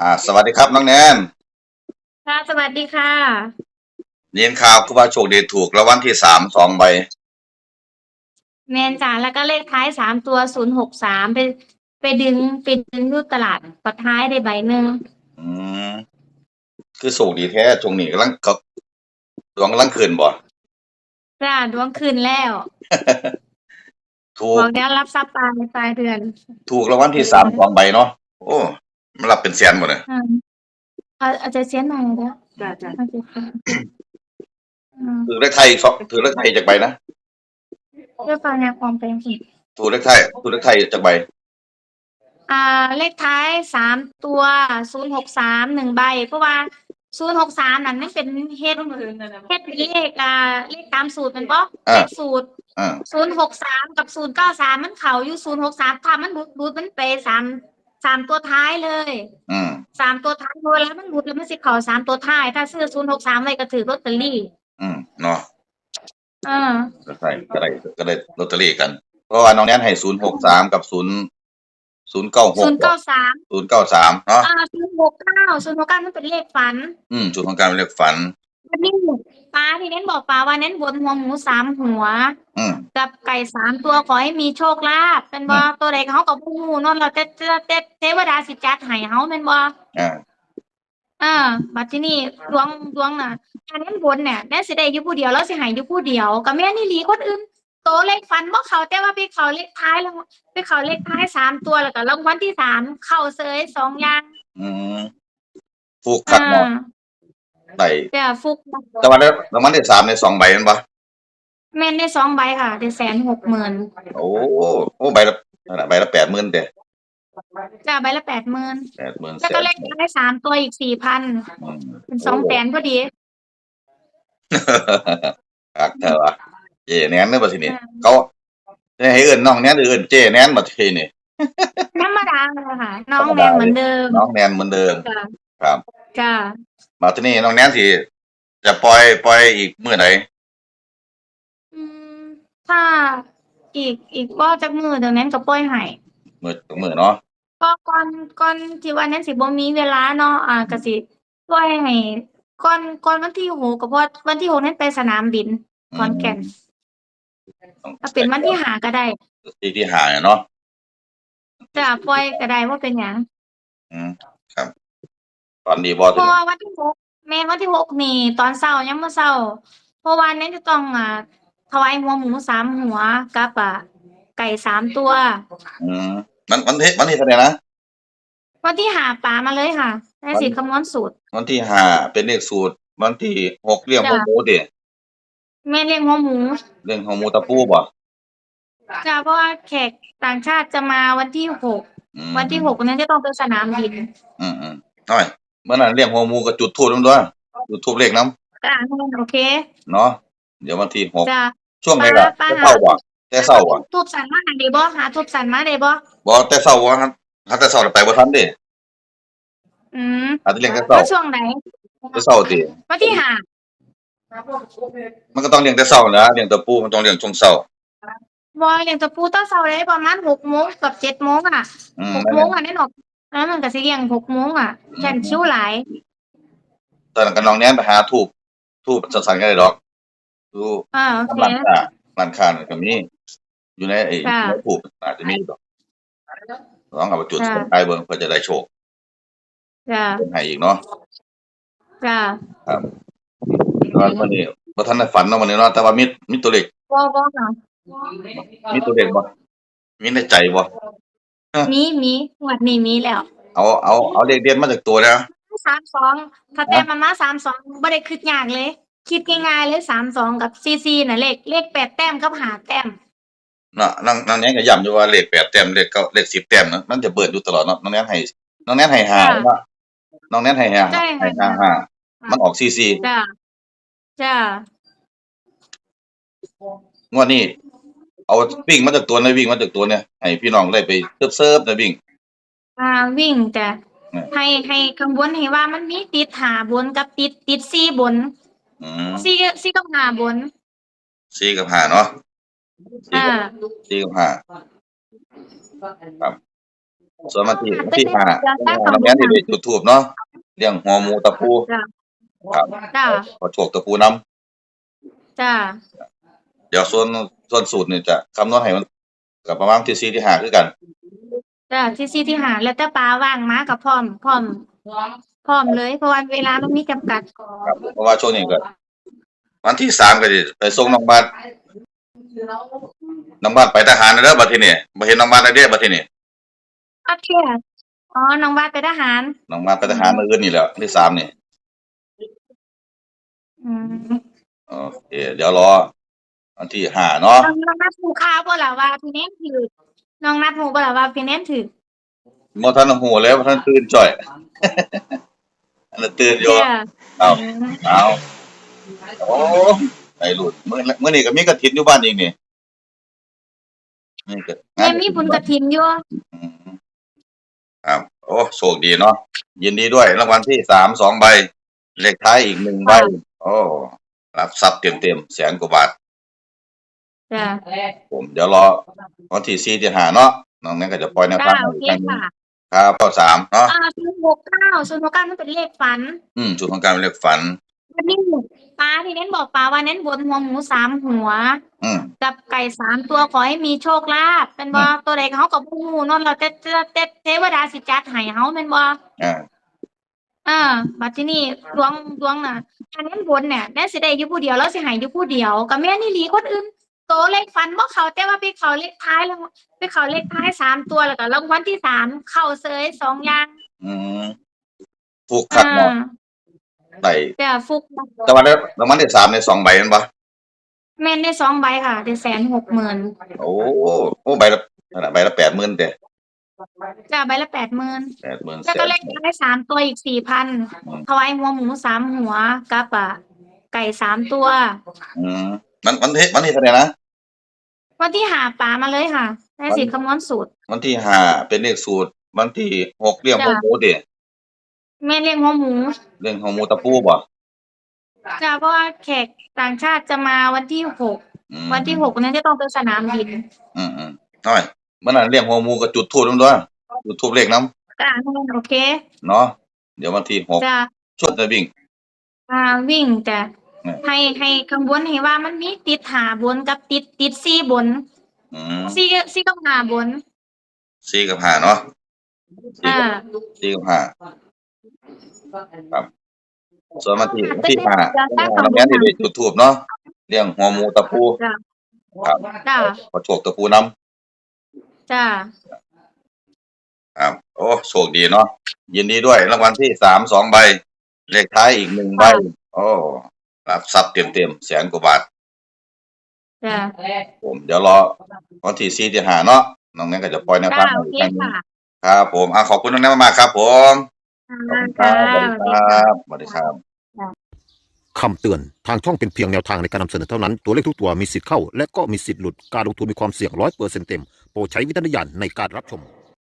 อ่า สวัสดีครับน้องแนนค่ะ สวัสดีค่ะ เรียนข่าวคือว่าโชคดีถูกรางวัลที่สามสองใบแมนจ่าแล้วก็เลขท้ายสามตัวศูนย์หกสามไปไปดึงไปดึงรูดตลาดปัดท้ายได้ใบหนึ่งอืมคือโชคดีแท้ช่วงนี้กำลังกับดวงกำลังขึ้นบ่ จ้าดวงคืนแล้ว ถูบกอกเดี๋ยวรับทรัพย์ปลายปลายเดือน ถูกรางวัลที่สามสองใบเนาะโอ้ มันรับเป็นแสนหมดเลยอืมเอาเอาใจเสียหน่อยนะจ้ะจ้ะเอาใจเสียอืมถือเลขไทยอีกสองถือเลขไทยจากใบนะเพื่อฟังแนวความเป็นจริงถูกเลขไทยถูกเลขไทยจากใบอ่า เลขท้ายสามตัวศูนย์หกสามหนึ่งใบ เพราะว่าศูนย์หกสามนั่นไม่เป็นเฮ็ดเฮ็ดเป็นเลขอ่าเลขตามสูตรเป็นปะเลขสูตร อ่า ศูนย์หกสามกับศูนย์เก้าสามมันเขาอยู่ศูนย์หกสามถ้ามันหลุดหลุดมันไปสาม สามตัวท้ายเลยอืมสามตัวท้ายเวลามันหลุดแล้วมันสิเขาสามตัวท้าย ถ้าซื้อศูนย์หกสามไว้ก็ถือลอตเตอรี่ อืมเนาะเออก็ใช่ก็ได้ก็ได้ลอตเตอรี่กัน เพราะว่าน้องแนนให้ศูนย์หกสามกับศูนย์ศูนย์เก้าหกศูนย์เก้าสามศูนย์เก้าสามเนาะอ่าศูนย์หกเก้าศูนย์หกเก้ามันเป็นเลขฝัน อืมจุดของการเรียกฝันวัน นี้ป้าที่เน้นบอกป้าว่าเน้นบนหัวหมูสามหัว อืม กับไก่สามตัวขอให้มีโชคลาภเป็นบ่ตัวใดเขากับผู้หูเนอนเราเตเตเทวดาสิจัดให้เฮาเป็นบ่อ่าอ่าบัดที่นี่ดวงดวงน่ะอันนั้นบนเนี่ยแม่สิได้อยู่ผู้เดียวแล้วสิใหายอยู่ผู้เดียวกับแม่นี่หลีคนอื่นโตเลขฟันบ่เขาแต่ว่าไปเขาเลขท้ายแล้วไปเขาเลขท้ายสามตัวแล้วก็รางวัลที่สามเข้าเซยสองอย่างอืม ฟูกขัดอ่าเนาะ ได้แต่ฟุกแต่วันนี้รางวัลที่สามในสองใบนั่นปะแม่นได้สองใบค่ะได้แสนหกหมื่นโอ้โอ้ใบละนั่นน่ะใบละแปดหมื่นเด้จ้าใบละแปดหมื่นแปดหมื่นแล้วก็เลขท้ายสามตัวอีกสี่พันอืมเป็นสองแสนพอดีคักเถอะวะเจแนนเด้อบัดทีนี้เขาให้เอิ้นน้องแนนหรือเอิ้นเจแนนบัดทีนี้ธรรมดาเลยค่ะ น้องแมนเหมือนเดิม น้องแนนเหมือนเดิมจ้า ครับจ้าบัดทีนี้น้องแนนสิจะปล่อยปล่อยอีกมื้อไหนอืมถ้าอีกอีกว่าจากมือเดี๋ยวนั้นก็ปล่อยให้มื้อมื้อเนาะก็ก่อนก่อนที่วันนั้นสิบ่มีเวลาเนาะอ่าก็สิปล่อยให้ก่อนก่อนวันที่หกก็เพราะวันที่หกนั้นไปสนามบินขอนแก่นถ้าเป็นวันที่หาก็ได้ที่ที่หาเนาะจะปล่อยก็ได้ว่าเป็นหยังอืมครับ ตอนนี้บ่เพถึงราะว่าวันที่หกแม่นวันที่หกนี่ตอนเช้ายังบ่เช้าเพราะว่านั้นจะต้องอ่าถวายหัวหมูสามหัวกับอ่าไก่สามตัว อืมมันมันที่มันที่เท่าไหร่นะ วันที่หาปลามาเลยค่ะได้สิคำนวณสูตร วันที่ห้าเป็นเลขสูตร วันที่หกเรียกหัวจ้ะ หมูดิแม่เลี้ยงหัวหมูเรื่องของหมูตะปูบ่จ้ะเพราะว่าแขกต่างชาติจะมาวันที่หกอืมวันที่หกนั้นจะต้องไปสนามบิน อืมอืมน้อย เมื่อนั้นเรียกหัวหมูก็จุดทูบนำด้วยจุดทูบเลขน้ก็อ่านให้โอเคำเนาะเดี๋ยววันที่หกจ้ะช่วงไหนล่ะป้า แต่ป้าเศร้าบ่แต่เศร้าบ่ทูบสันมาหาได้บ่หาทูบสันมาได้บ่บ่แต่เศร้าบ่ครับถ้าแต่เศร้าแล้วไปบ่ทันเด้อืมอาจจะเรียกแต่เศร้าว่าช่วงไหนแต่เศร้าติวันที่หามันก็ต้องเรียงแต่เศร้านะเรียงตะปูมันต้องเรียงช่วงเศร้าบอยอย่างจะปูต้นเสาร์ได้ประมาณหกโมงกับเจ็ดโมงอะอืมหกโมงอะแน่นอน แล้วมันก็สิเรียงหกโมงอะแข่นคิ้วหลายตอนนั้นก็น้องแนนไปหาทูบทูบสั่นๆกันได้ดอกทูอ่าโอเค ร้านค้าร้านค้านั่นก็มีอยู่ในไอ้ค่ะในทูบอาจจะมีดอกลองเอาไปจุดค่ะเส้นใต้เบิ่งเพื่อจะได้โชคจ้ะเป็นให้อีกเนาะจ้ะครับตอนวันนี้บ่ทันได้ฝันเนาะวันนี้เนาะแต่ว่ามีมีตัวเลขบ่บ่ค่ะมีตัวเลขบ่มีในใจบ่ มีมีงวดนี้มีแล้วเอาเอาเอาเลขเด่นมาจากตัวแล้วสามสองถ้าแต้มมามาสามสองบ่ได้คิดยากเลย คิดง่ายๆเลยสามสองกับซีซีน่ะเลขเลขแปดแต้มกับหาแต้มเนาะนางนางแนนก็ย้ำอยู่ว่าเลข8แต้มเลขเก้าเลข10แต้มเนาะมันจะเบิดอยู่ตลอดเนาะน้องแนนให้น้องแนนให้ห้าเนาะน้องแนนให้ห้าใช่ให้ห้าห้ามันออกซีซีจ้ะจ้ะงวดนี้ เอาวิ่งมาจากตัวนะวิ่งมาจากตัวเนี่ยให้พี่น้องได้ไปเซิร์ฟๆนะวิ่ง อ่าวิ่งจ้ะอืมให้ให้ข้างบนให้ว่ามันมีติดหาบนกับติดติดซีบนอืมซีซีกับหาบนซีกับห้าเนาะซีอ่ากับซีกับห้าส่วนวันที่วันที่จ้ะห้าจ้ะน้องแนนที่ได้จุดธูปเนาะเลี้ยงหัวหมูตะปูจ้ะครับ จ้าขอโชคตะปูนํจ้า เดี๋ยวส่วนส่วนสูตรนี่จะคำนวณให้มันก็ประมาณที่4ที่5คือกันจ้าที่ซี่ที่หาแล้วแต่ปลาว่างมากับพร้อมพร้อมพร้อมเลย เพราะว่าเวลามันมีจำกัดครับเพราะว่าช่วงนี้ก็วันที่สามก็สิไปส่งน้องบ้านน้องบ้านไปทหารแล้วเด้อบัดทีนี้บ่เห็นน้องบ้านได้เด้อบัดทีนี้โอเคอ๋อน้องวาดเป็นทหารน้องบ้านไปทหารมื้ออื่นนี่แหล้วที่สามนี่อืมโอเคเดี๋ยวรอ วันที่ห้าเนาะน้องน้องนัดหูข่าวบ่ล่ะว่าพี่เน้นถือน้องนัดหูบ่ล่ะว่าพี่เน้นถือบ่ทันหูแล้วบ่ทันตื่นจ่อย อันนั้นตื่นอยู่จ้าเอาเอาโอ้ไอ้หลุดมื้อมื้อนี้ก็มีกฐินอยู่บ้านอีกนี่นี่ก็แม่มีบุญกฐินอยู่อืมครับโอ้โชคดีเนาะยินดีด้วยรางวัลที่สามสองใบ เลขท้ายอีกหนึ่งใบ โอ้รับทรัพย์เต็มๆแสนกว่าบาท จ้าผมเดี๋ยวรอวันที่สี่ที่ห้าเนาะน้องแม่ก็จะปล่อยแนวจ้าทางโออีกเคครั้งหนึงค่ะครับข้อสามเนาะอ่าศูนย์หกเก้าศูนย์หกเก้านั่นเป็นเลขฝัน อืมจุดของการเป็นเลขฝัน วันนี้ปลาที่เน้นบอกปลาว่าเน้นบนหัวหมูสามหัว อืม กับไก่สามตัวขอให้มีโชคลาภเป็นบ่อืมตัวใดเขากับผู้นอนเราเตเตเตเทวดาสิจัดให้เฮาเป็นบ่อ่าอ่าบัดที่นี่ดวงดวงน่ะอันนั้นบนเนี่ยได้สิได้อยู่ผู้เดียวแล้วสิใหายอยู่ผู้เดียวกับแม่นี่หลีคนอื่น โตเลขฟันบ่เขาแต่ว่าไปเขาเลขท้ายแล้วไปเขาเลขท้ายสามตัวแล้วก็รางวัลที่สามเข้าเซยสองอย่างอืมถูกคัดอ่าเนาะได้แต่ฟุกแต่ว่าได้รางวัลที่สามในสองใบนั่นปะแม่นได้สองใบค่ะได้แสนหกหมื่นโอ้โอ้ใบละนั่นน่ะใบละแปดหมื่นเด้จ้าใบละแปดหมื่นแปดหมื่นแล้วก็เลขท้ายสามตัวอีกสี่พันถวายหัวหมูสามหัวกับอะไก่สามตัว อืมมันมันที่มันที่เท่าไหร่นะ วันที่หาปลามาเลยค่ะได้สิคำนวณสูตรวันที่ห้าเป็นเลขสูตร วันที่หกเรียงของหมูเด้แม่เลี้ยงหัวหมูเรื่องของหมูตะปูบ่จ้าเพราะว่าแขกต่างชาติจะมาวันที่หกอืมวันที่หกนั้นจะต้องไปสนามบินอืมอืมน้อยเมื่อนั้นเรียงหัวหมูก็จุดทูบน้ำด้วยจุดทูบเลขน้ก็อ่านให้โอเคำเนาะเดี๋ยววันที่หกจะชุดจะวิ่ง อ่าวิ่งแต่อืม ให้ให้ข้างบนให้ว่ามันมีติดหาบนกับติดติดซี่บนอืมซี่ซี่กับหาบนสี่กับห้าเนาะสี่อ่ากับสี่กับห้าส่วนวันที่วันที่ห้าน้องแม่ที่ได้จุดทูบเนาะเรียงหัวหมูตะปูจ้าครับจ้าขอโชคตะปูน้ำจ้าครับ โอ้โชคดีเนาะยินดีด้วยรางวัลที่สามสองใบเลขท้ายอีกหนึ่งใบ โอ้ รับทรัพย์เต็มเต็มๆแสนกว่าบาทจ้าผมเดี๋ยวรอวันที่สี่ที่หาเนาะน้องแนนก็จะปล่อยแนวจ้าทางโออีกเคครั้งหนึงค่ะครับผมอะขอบคุณน้องแนนมากๆครับผมขอบคุณคค่ะรับสวัสดีครับสวัสดีครับ คำเตือน ทางช่องเป็นเพียงแนวทางในการนำเสนอเท่านั้น ตัวเลขทุกตัวมีสิทธิ์เข้า และก็มีสิทธิ์หลุด การลงทุนมีความเสี่ยงร้อยเปอร์เซ็นต์เต็ม โปรดใช้วิจารณญาณในการรับชม